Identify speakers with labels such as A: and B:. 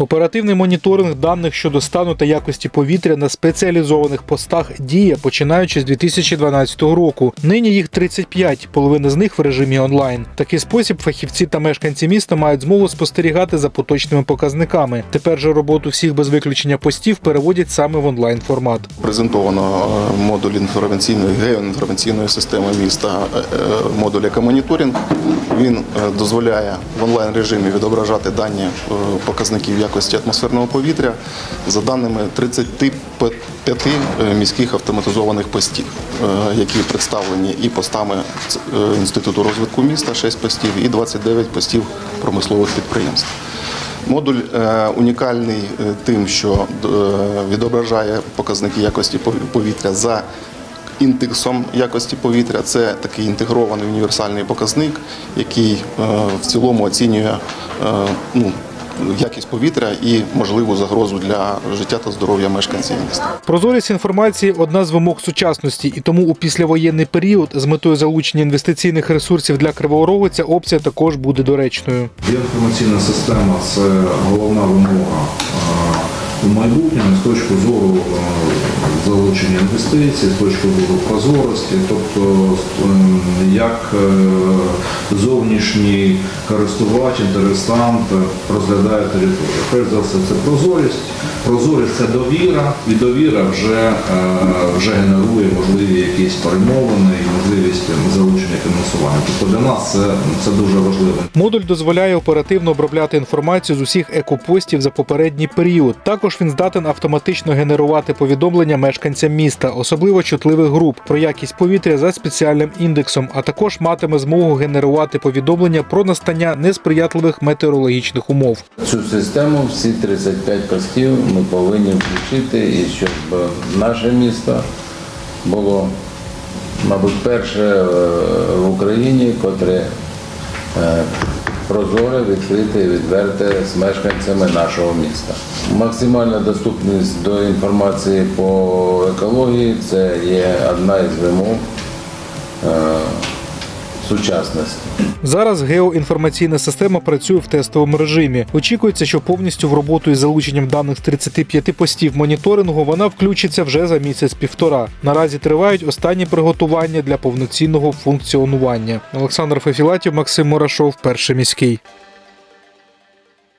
A: Оперативний моніторинг даних щодо стану та якості повітря на спеціалізованих постах діє починаючи з 2012 року. Нині їх 35, половина з них в режимі онлайн. Такий спосіб фахівці та мешканці міста мають змогу спостерігати за поточними показниками. Тепер же роботу всіх без виключення постів переводять саме в онлайн формат.
B: Презентовано е, модуль інформаційної геоінформаційної системи міста, е, е, модуль екомоніторинг. Він дозволяє в онлайн режимі відображати дані показників якості атмосферного повітря за даними 35 е, міських автоматизованих постів, е, які представлені і постами е, інституту розвитку міста, 6 постів, і 29 постів промислових підприємств. Модуль унікальний тим, що відображає показники якості повітря за індексом якості повітря. Це такий інтегрований універсальний показник, який в цілому оцінює ну, якість повітря і можливу загрозу для життя та здоров'я мешканців міста.
A: Прозорість інформації одна з вимог сучасності, і тому у післявоєнний період з метою залучення інвестиційних ресурсів для Кривого Рогу ця опція також буде доречною.
C: Інформаційна система це головна вимога е, у майбутньому з точки зору е, залучення інвестицій, з точки зору прозорості, тобто е, як е, зовнішній користувач, інтересант розглядає територію. Перш за все, це прозорість. Прозорість це довіра, і довіра вже, е, вже генерує можливі якісь перемовини і можливість залучення фінансування. Тобто для нас це, це дуже важливо.
A: Модуль дозволяє оперативно обробляти інформацію з усіх екопостів за попередній період. Також він здатен автоматично генерувати повідомлення мешканцям міста, особливо чутливих груп, про якість повітря за спеціальним індексом, а також матиме змогу генерувати повідомлення про настання несприятливих метеорологічних умов.
D: Цю систему всі 35 постів ми повинні включити, і щоб наше місто було, мабуть, перше е, в Україні, котре е, прозоре, відкрите і відверте з мешканцями нашого міста. Максимальна доступність до інформації по екології це є одна із вимог е, сучасності.
A: Зараз геоінформаційна система працює в тестовому режимі. Очікується, що повністю в роботу із залученням даних з 35 постів моніторингу вона включиться вже за місяць-півтора. Наразі тривають останні приготування для повноцінного функціонування. Олександр Фефілатів, Максим Мурашов, перший міський.